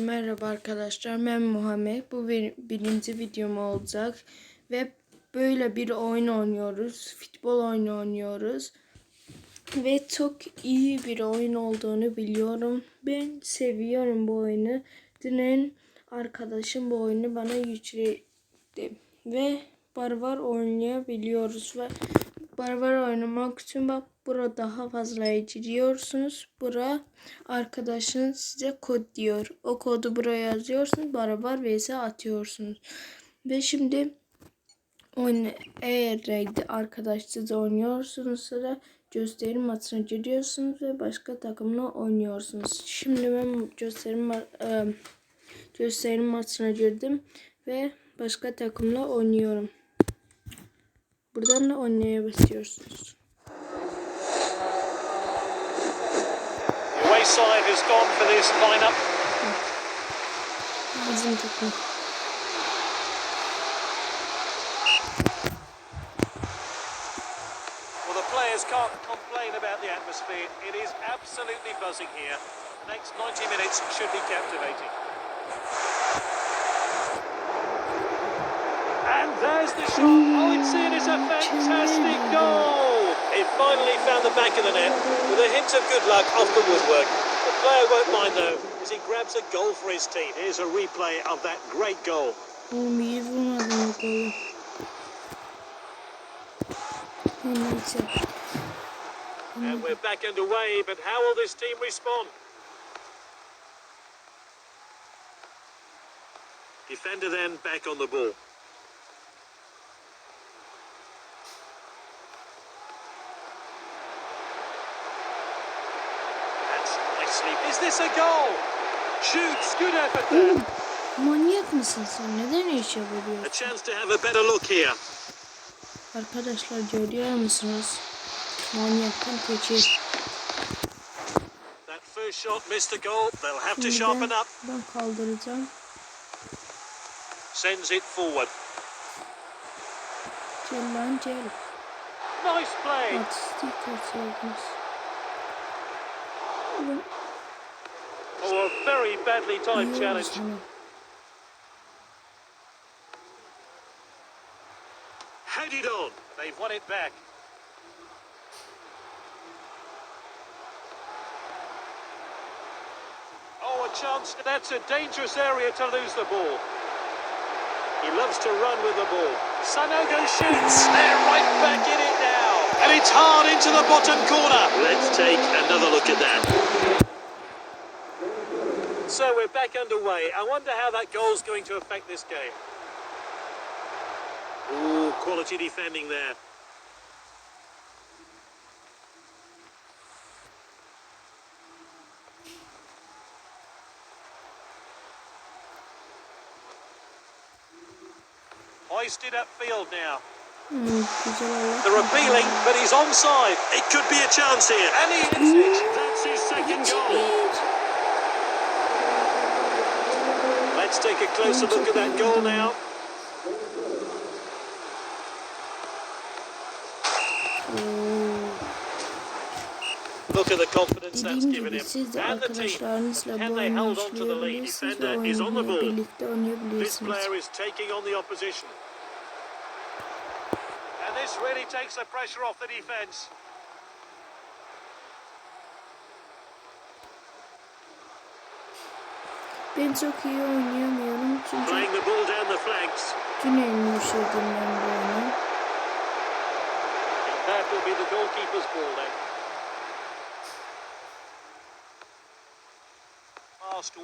Merhaba arkadaşlar ben Muhammed. Bu bir, birinci videom olacak. Ve böyle bir oyun oynuyoruz. Futbol oyunu oynuyoruz. Ve çok iyi bir oyun olduğunu biliyorum. Ben seviyorum bu oyunu. Dün arkadaşım bu oyunu bana yükledi. Ve barbar oynayabiliyoruz. Ve barbar oynamak için bak burada daha fazla giriyorsunuz. Bura arkadaşınız size kod diyor. O kodu buraya yazıyorsunuz. Barbar vs atıyorsunuz. Ve şimdi oyun eğer arkadaş siz oynuyorsunuz da gösterim maçına giriyorsunuz ve başka takımla oynuyorsunuz. Şimdi ben gösterim ma- e, gösterim maçına girdim ve başka takımla oynuyorum. Buradan da oynayabiliyorsunuz. Wayside has gone for this lineup. Well, the players can't complain about the atmosphere. It is absolutely buzzing here. The next 90 minutes should be captivating. And there's the shot. Oh, it's in. It's a fantastic goal. It finally found the back of the net with a hint of good luck off the woodwork. The player won't mind though, as he grabs a goal for his team. Here's a replay of that great goal. And we're back underway, but how will this team respond? Defender then back on the ball. Chance to have a better look here. Arkadaşlar görüyor musunuz? Manyaktan teki. That first shot missed the goal. They'll have to Şimdi ben, kaldıracağım. Sends it forward. Gel lan gel. Nice play. Artistik atıyordunuz. Ulan very badly timed iyi oldu challenge. sana. Headed on. They've won it back. Oh, a chance. That's a dangerous area to lose the ball. He loves to run with the ball. Sanogo shoots. They're right back in it now. And it's hard into the bottom corner. Let's take another look at that. So we're back underway. I wonder how that goal's going to affect this game. Ooh, quality defending there. Hoisted upfield now. Hmm, güzel They're appealing, but he's onside. It could be a chance here. And he hits it. That's his second goal. Let's take a closer look at that goal now. Look at the confidence that's given him. And the team. Can they hold on to the lead? Defender is on the ball. This player is taking on the opposition. And this really takes the pressure off the defence. Ben çok iyi oynayamıyorum çünkü dün yumuşadım ben bu oyunu.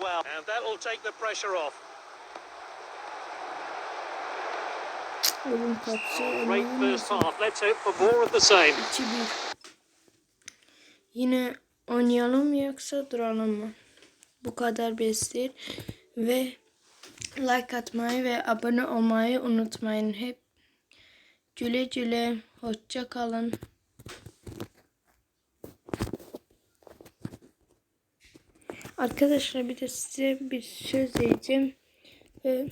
Well, and that will take the pressure off. Great first half. Let's hope for more of the same. 2-1. Yine oynayalım yoksa duralım mı? Bu kadar bestir. Ve like atmayı ve abone olmayı unutmayın. Hep güle güle. Hoşça kalın. Arkadaşlar bir de size bir söz diyeceğim. Ve,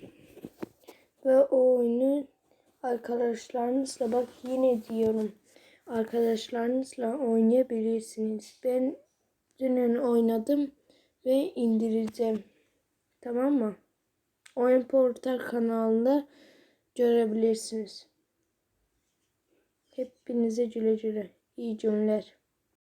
ve o oyunu arkadaşlarınızla bak yine diyorum. Arkadaşlarınızla oynayabilirsiniz. Ben dün oynadım ve indireceğim. Tamam mı? Oyun Portal kanalında görebilirsiniz. Hepinize güle güle. İyi günler.